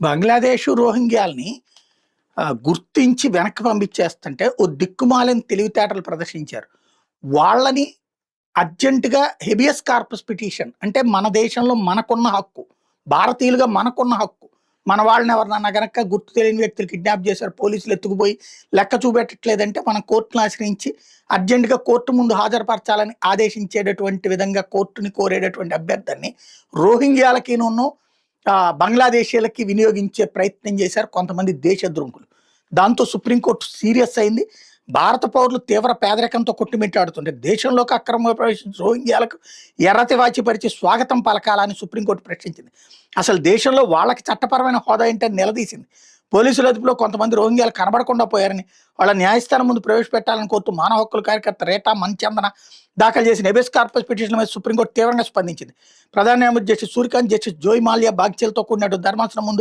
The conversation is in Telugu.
బంగ్లాదేశ్ రోహింగ్యాల్ని గుర్తించి వెనక్కి పంపించేస్తుంటే ఓ దిక్కుమాలని తెలివితేటలు ప్రదర్శించారు. వాళ్ళని అర్జెంటుగా హెబియస్ కార్పస్ పిటిషన్ అంటే మన దేశంలో మనకున్న హక్కు భారతీయులుగా మనకున్న హక్కు మన వాళ్ళని ఎవరినన్నా గనక గుర్తు తెలియని వ్యక్తులు కిడ్నాప్ చేశారు పోలీసులు ఎత్తుకుపోయి లెక్క చూపెట్టట్లేదంటే మనం కోర్టును ఆశ్రయించి అర్జెంటుగా కోర్టు ముందు హాజరుపరచాలని ఆదేశించేటటువంటి విధంగా కోర్టుని కోరేటటువంటి అభ్యర్థాన్ని రోహింగ్యాలకిను బంగ్లాదేశీలకి వినియోగించే ప్రయత్నం చేశారు కొంతమంది దేశద్రోహులు దాంతో సుప్రీంకోర్టు సీరియస్ అయింది. భారత పౌరులు తీవ్ర పేదరికంతో కొట్టుమిట్టాడుతుంటే దేశంలోకి అక్రమ ప్రవేశించిన రోహింగ్యాలకు ఎర్రతి వాచిపరిచి స్వాగతం పలకాలని సుప్రీంకోర్టు ప్రశ్నించింది. అసలు దేశంలో వాళ్ళకి చట్టపరమైన హోదా ఏంటని నిలదీసింది. పోలీసుల అదుపులో కొంతమంది రోహింగ్యాలు కనబడకుండా పోయారని వాళ్ళ న్యాయస్థానం ముందు ప్రవేశపెట్టాలని కోరుతూ మానవ హక్కుల కార్యకర్త రేటా మంచందన దాఖలు చేసిన ఎబెస్ కార్పస్ పిటిషన్ మీద సుప్రీంకోర్టు తీవ్రంగా స్పందించింది. ప్రధాన న్యాయమూర్తి justice Suryakant justice Joymalya బాగ్చేలతో కూడినట్టు ధర్మాసనం ముందు